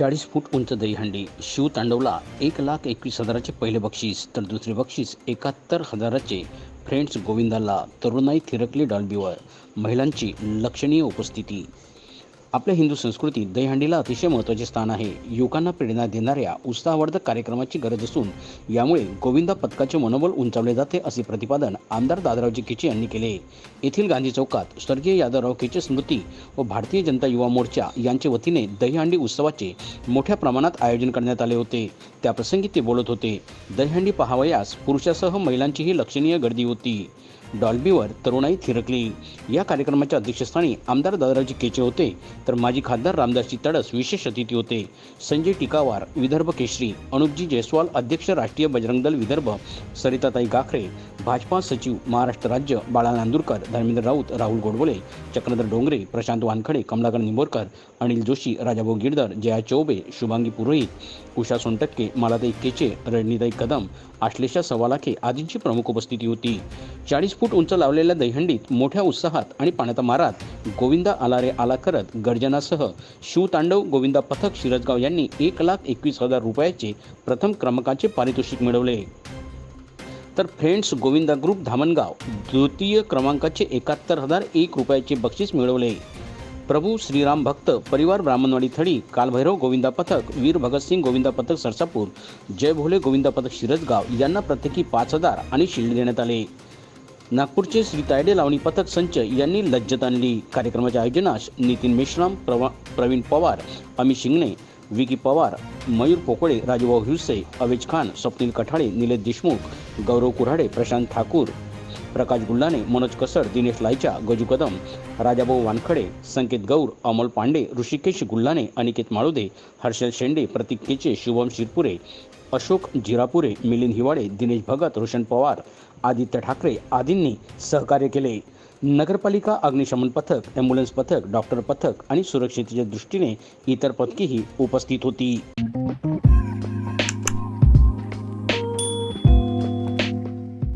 चाळीस फूट उंच दहीहंडी शिव तांडवला एक लाख एकवीस हजाराचे पहिले बक्षीस तर दुसरे बक्षीस एकाहत्तर हजाराचे फ्रेंड्स गोविंदाला तरुणाई थिरकली डॉल्बीवर. महिलांची लक्षणीय उपस्थिती. आपल्या हिंदू संस्कृतीत दहीहंडीला अतिशय महत्त्वाचे स्थान आहे. युवकांना प्रेरणा देणाऱ्या उत्साहवर्धक कार्यक्रमाची गरज असून यामुळे गोविंदा पथकाचे मनोबल उंचावले जाते असे प्रतिपादन आमदार दादरावजी खिचे यांनी केले. येथील गांधी चौकात स्वर्गीय यादवराव केचे स्मृती व भारतीय जनता युवा मोर्चा यांच्या वतीने दहीहंडी उत्सवाचे मोठ्या प्रमाणात आयोजन करण्यात आले होते. त्याप्रसंगी ते बोलत होते दहीहंडी पहावयास पुरुषासह महिलांचीही लक्षणीय गर्दी होती. डॉल्बीवर तरुणाई थिरकली. या कार्यक्रमाच्या अध्यक्षस्थानी आमदार दादारावजी केचे होते. तर माजी खासदार रामदासजी तडस विशेष अतिथी होते. संजय टिकावार विदर्भ केशरी अनुपजी जयस्वाल अध्यक्ष राष्ट्रीय बजरंग दल विदर्भ सरिताताई गाखरे भाजपा सचिव महाराष्ट्र राज्य बाळा नांदूरकर धर्मेंद्र राऊत राहुल गोडबोले चक्रधर डोंगरे प्रशांत वानखडे कमलाकर निंबोरकर अनिल जोशी राजाभाऊ गिरधर जया चौबे शुभांगी पुरोहित उषा सोनटक्के मालाताई केचे रजनीताई कदम आश्लेषा सवालाखे आदींची प्रमुख उपस्थिती होती. चाळीस फूट उंच लावलेल्या दहीहंडीत मोठ्या उत्साहात आणि पाण्याचा मारात गोविंदा आलारे आला करत गर्जनासह शिवतांडव गोविंदा पथक शिरजगाव यांनी एक लाख एकवीस हजार रुपयाचे प्रथम क्रमांकाचे पारितोषिक मिळवले. तर फ्रेंड्स गोविंदा ग्रुप धामणगाव द्वितीय क्रमांकाचे एकाहत्तर हजार एक रुपयाचे बक्षीस मिळवले. प्रभू श्रीराम भक्त परिवार ब्राह्मणवाडी थडी कालभैरव गोविंदा पथक वीर भगतसिंग गोविंदा पथक सरसापूर जय भोले गोविंदा पथक शिरजगाव यांना प्रत्येकी पाच हजार आणि शिल्ड देण्यात आले. नागपूरचे श्री तायडे लावणी पथक संच यांनी लज्जत आणली. कार्यक्रमाच्या आयोजनास नितीन मेश्राम प्रवा प्रवीण पवार अमित शिंगणे विकी पवार मयूर पोकळे राजूभाऊ हिवसे अवेज खान स्वप्नील कठाळे निलेश देशमुख गौरव कुऱ्हाडे प्रशांत ठाकूर प्रकाश गुल्लाने मनोज कसर दिनेश लायचा गजू कदम राजाभाऊ वानखडे संकेत गौर अमोल पांडे ऋषिकेश गुल्लाने अनिकेत माळुदे हर्षल शेंडे प्रतीक केचे शुभम शिरपुरे अशोक जिरापुरे मिलिंद हिवाळे दिनेश भगत रोशन पवार आदित्य ठाकरे आदींनी सहकार्य केले. नगरपालिका अग्निशमन पथक ॲम्ब्युलन्स पथक डॉक्टर पथक आणि सुरक्षितेच्या दृष्टीने इतर पथकेही उपस्थित होती.